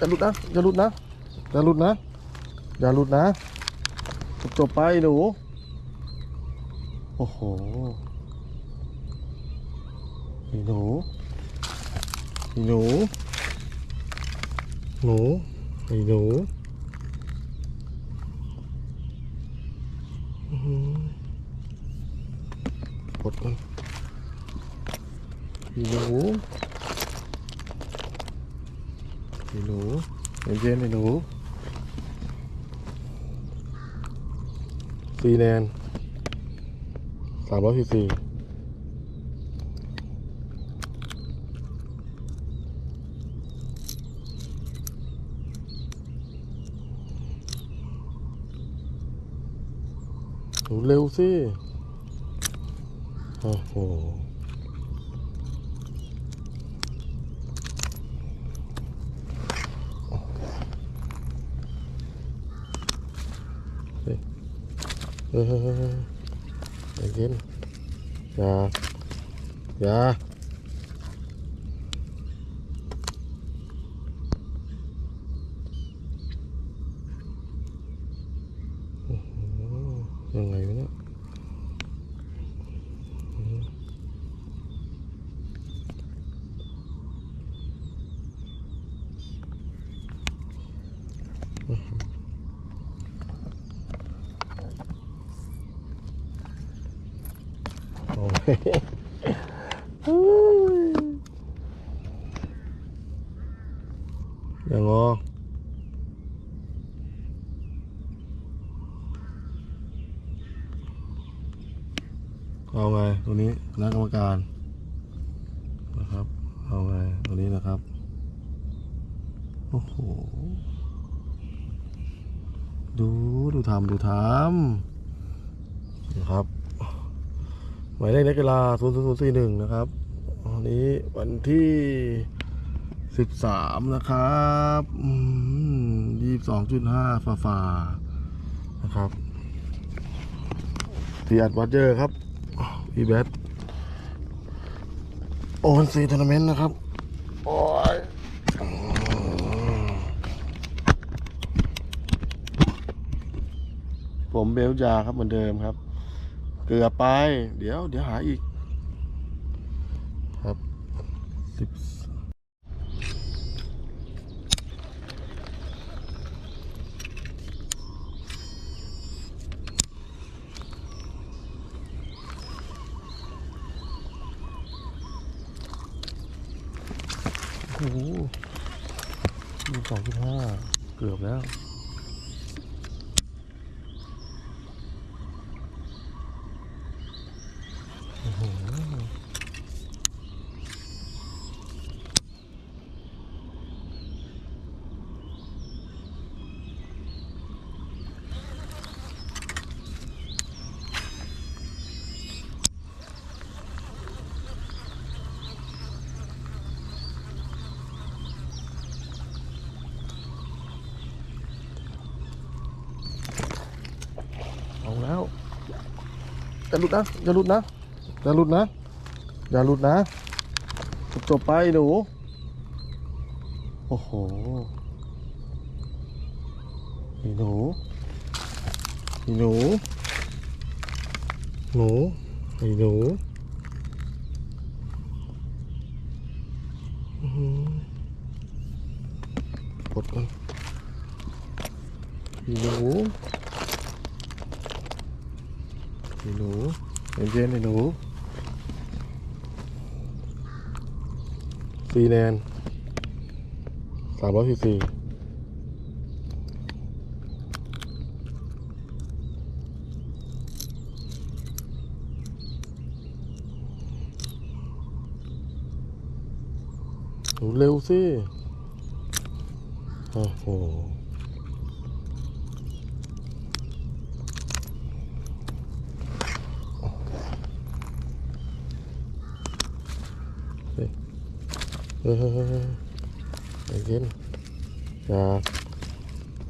อย่าหลุดนะอย่าหลุดนะอย่าหลุดนะอย่าหลุดนะจบไปหนูโอ้โหหนูหนูหนูหนูอื้อหือกดมันหนู ไอ้หนูเย็นๆไอ้หนูซีแนนสามร้อยสี่สี่เร็วสิ โอ้โห เฮ้ยเฮ้ยเฮ้ยเฮ้ยใจเย็น อย่างงอเอางงอเอาไงตัวนี้คณะกรรมการนะครับ เอาไงตัวนี้นะครับ โอ้โห ดูดูทำดูทำนะครับ หมายเลขนักกีฬา00041 นะครับวันนี้วันที่ 13 นะครับอืม22.5ฝ่าฝ่านะครับทีอัดวัดเจอร์ครับพี่แบทโอนซีทัวร์นาเมนต์นะครับ โอ้ยผมเบลจาครับเหมือนเดิมครับ เกลือไป เดี๋ยว เดี๋ยวหาอีก ครับสิบโอ้โหมีสองจุดห้าเกือบแล้ว เอาแล้วอย่าหลุดนะอย่าหลุดนะอย่าหลุดนะอย่าหลุดนะจบไปหนูโอ้โหหนูหนูหนูหนูอื้อหือกดมัน ไอ้หนูไอ้หนูเย็นไอ้หนูซีแนนสามร้อยสี่สี่หนูเร็วสิ โอ้โห เฮ้ยเฮ้ยเฮ้ยเฮ้ยเฮ้ยใจเย็นอย่า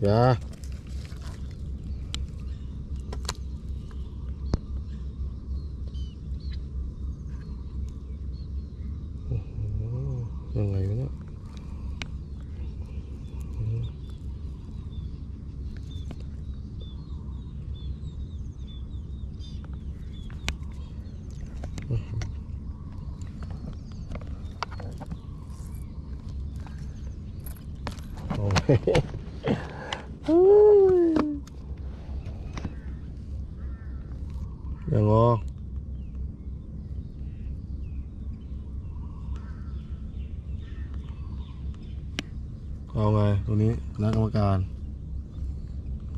อย่าโอ้โหยังไงวะเนี่ย โอ้ยเฮ้ยอย่างงอเอาไงตัวนี้คณะกรรมการ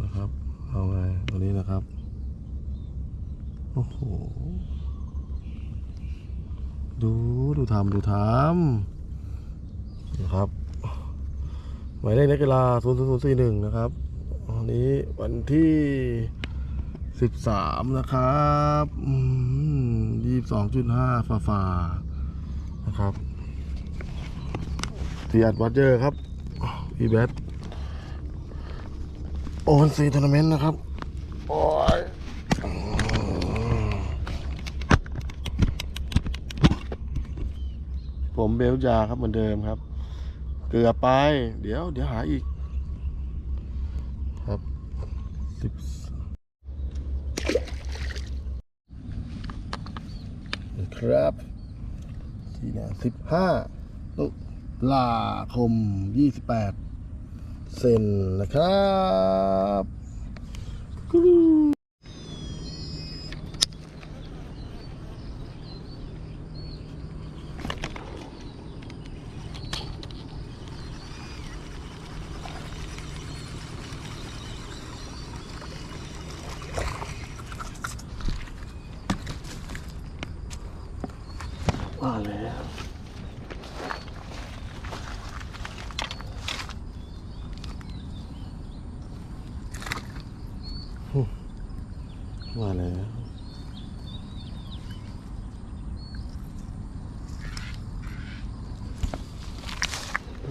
นะครับ เอาไงตัวนี้นะครับ โอ้โห ดูดูทำดูทำนะครับ หมายเลขนักกีฬา00041 นะครับวันนี้วันที่ 13 นะครับยี่สิบสองจุดห้าฟาฟานะครับทีอัดวัดเจอร์ครับพี่แบทโอนซีทัวร์นาเมนต์นะครับ โอ้ยผมเบลยาครับเหมือนเดิมครับ เกลือไป เดี๋ยว เดี๋ยวหาอีก ครับสิบครับสี่นะสิบห้าตุลาคมยี่สิบแปดเซนนะครับ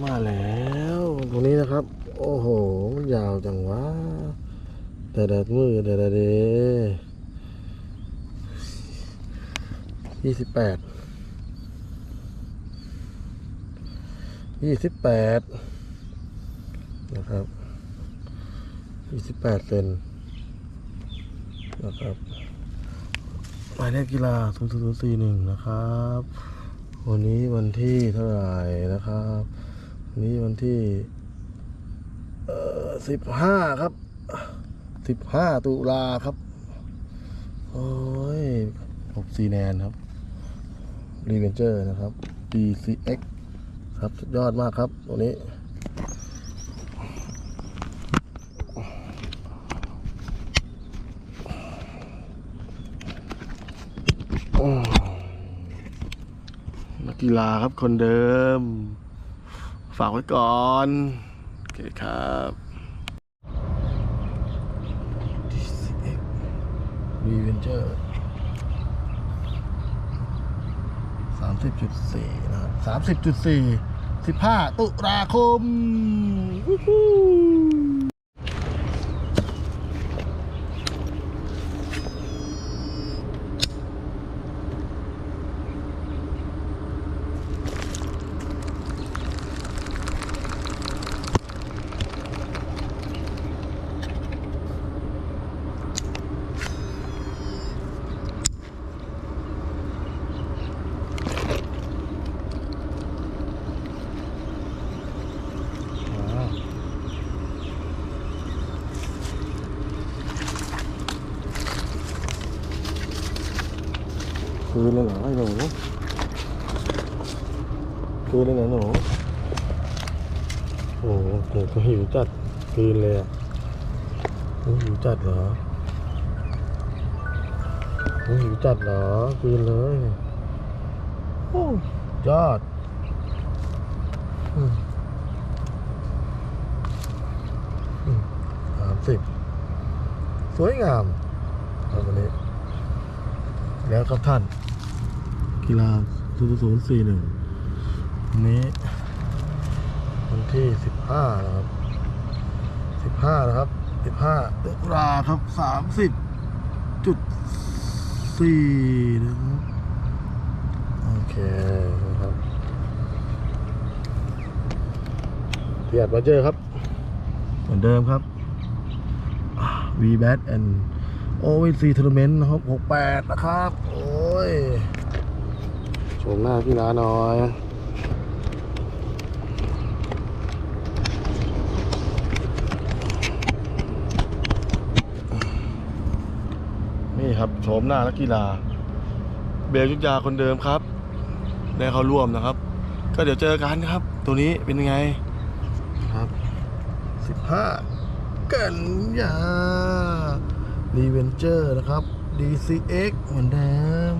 มาแล้วตรงนี้นะครับ โอ้โห มันยาวจังวะแต่แดดมือแต่ดัดเดยี่สิบแปดยี่สิบแปดนะครับยี่สิบแปดเซนนะครับหมายเลขกีฬา0041นะครับ วันนี้วันที่เท่าไหร่นะครับ นี้วันที่เอ่อ15ครับ15ตุลาครับ โอ้ย64แนนครับรีเวนเจอร์นะครับ DCX ครับยอดมากครับ ตัวนี้ นักกีฬาครับคนเดิมากไว้ก่อน โอเคครับมีเวนเจอร์สามสิบจุดสี่นะครับสามสิบจุดสี่สิบห้าตุลาคมวู้ฮู้อ่าคืนเลยเหรอไอ้หนูคืนเลยเหรอหนูโอ้โหหนูก็หิวจัดคืนเลยอะหนูหิวจัดเหรอหนูหิวจัดเหรอคืนเลยโอ้ยอดสามสิบสวยงามวันนี้ แล้วครับท่าน กีฬาศูนย์ศูนย์สี่หนึ่งวันนี้ วันที่สิบห้านะครับสิบห้านะครับสิบห้าตุลาครับสามสิบจุด4นะครับ โอเคนะครับเพียดมาเจอครับ เหมือนเดิมครับ v b a t and OVC Tournament นะครับ68 นะครับ โอ้ย ชมหน้าพี่น้าน้อยนี่ครับโฉมหน้านักกีฬา เบลยุทยาคนเดิมครับได้เขาร่วมนะครับ ก็เดี๋ยวเจอกันครับ ตัวนี้เป็นยังไงครับสิบห้ากันยาดีเวนเจอร์นะครับ DCX เหมือนเดิม